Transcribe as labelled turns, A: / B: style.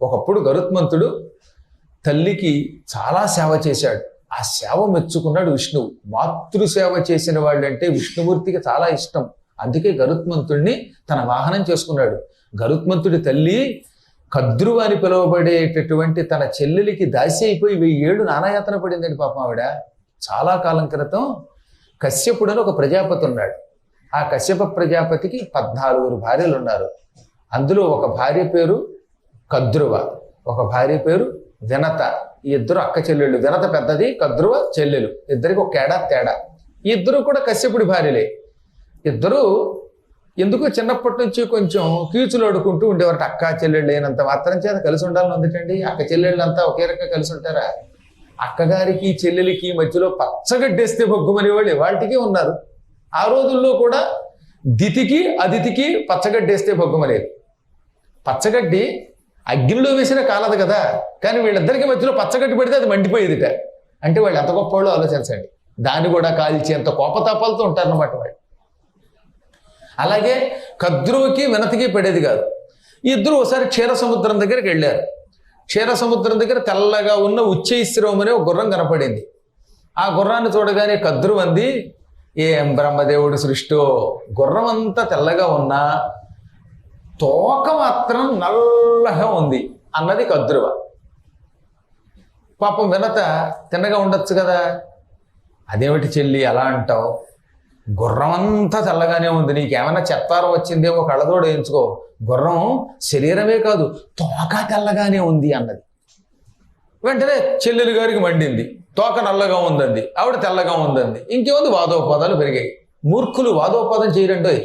A: ఒకప్పుడు గరుత్మంతుడు తల్లికి చాలా సేవ చేశాడు. ఆ సేవ మెచ్చుకున్నాడు విష్ణువు. మాతృ సేవ చేసిన వాళ్ళంటే విష్ణుమూర్తికి చాలా ఇష్టం. అందుకే గరుత్మంతుడిని తన వాహనం చేసుకున్నాడు. గరుత్మంతుడి తల్లి కద్రువ అని పిలువబడేటటువంటి తన చెల్లెలికి దాసి అయిపోయి వెయ్యి ఏడు నానాయాతన పడిందండి పాపం ఆవిడ. చాలా కాలం క్రితం కశ్యపుడు అని ఒక ప్రజాపతి ఉన్నాడు. ఆ కశ్యప ప్రజాపతికి పద్నాలుగురు భార్యలు ఉన్నారు అందులో ఒక భార్య పేరు కద్రువ. ఒక భార్య పేరు వినత ఈ ఇద్దరు అక్క చెల్లెళ్ళు. వినత పెద్దది కద్రువ చెల్లెలు. ఇద్దరికి ఒక ఏడా తేడా. ఈ ఇద్దరు కూడా కశ్యపుడి భార్యలే. ఇద్దరు ఎందుకు చిన్నప్పటి నుంచి కొంచెం కీచులు ఆడుకుంటూ ఉండేవారు అక్క చెల్లెళ్ళు అయినంత మాత్రం చేత కలిసి ఉండాలని ఉందిటండి అక్క చెల్లెళ్ళు అంతా ఒకే రకంగా కలిసి ఉంటారా? అక్కగారికి చెల్లెలికి మధ్యలో పచ్చగడ్డేస్తే బొగ్గుమనే వాళ్ళు వాళ్ళకి ఉన్నారు. ఆ రోజుల్లో కూడా దితికి అదితికి పచ్చగడ్డేస్తే బొగ్గుమనేది పచ్చగడ్డి అగ్నిలో వేసిన కాలదు కదా. కానీ వీళ్ళిద్దరికి మధ్యలో పచ్చగట్టు పెడితే అది మండిపోయేదిట. అంటే వాళ్ళు ఎంత గొప్ప వాళ్ళు ఆలోచించండి. దాన్ని కూడా కాల్చి ఎంత కోపతాపాలతో ఉంటారన్నమాట వాళ్ళు. అలాగే కద్రువుకి వినతికి పడేది కాదు. ఇద్దరు ఒకసారి క్షీర సముద్రం దగ్గరికి వెళ్ళారు. క్షీర సముద్రం దగ్గర తెల్లగా ఉన్న ఉచ్చైశ్రవం అనే ఒక గుర్రం కనపడింది. ఆ గుర్రాన్ని చూడగానే కద్రువు అంది ఏం బ్రహ్మదేవుడు సృష్టో గుర్రం అంతా తెల్లగా ఉన్నా తోక మాత్రం నల్లగా ఉంది అన్నది కద్రువ. పాపం వినత తిన్నగా ఉండొచ్చు కదా. అదేమిటి చెల్లి అలా అంటావు? గుర్రం అంతా తెల్లగానే ఉంది. నీకేమైనా చెత్తారం వచ్చిందేమో కళ్ళతోడు వేయించుకో. గుర్రం శరీరమే కాదు తోక తెల్లగానే ఉంది అన్నది. వెంటనే చెల్లెలు గారికి మండింది. తోక నల్లగా ఉందండి ఆవిడ తెల్లగా ఉందండి ఇంకేముంది? వాదోపాదాలు పెరిగాయి. మూర్ఖులు వాదోపవాదం చేయరండోయ్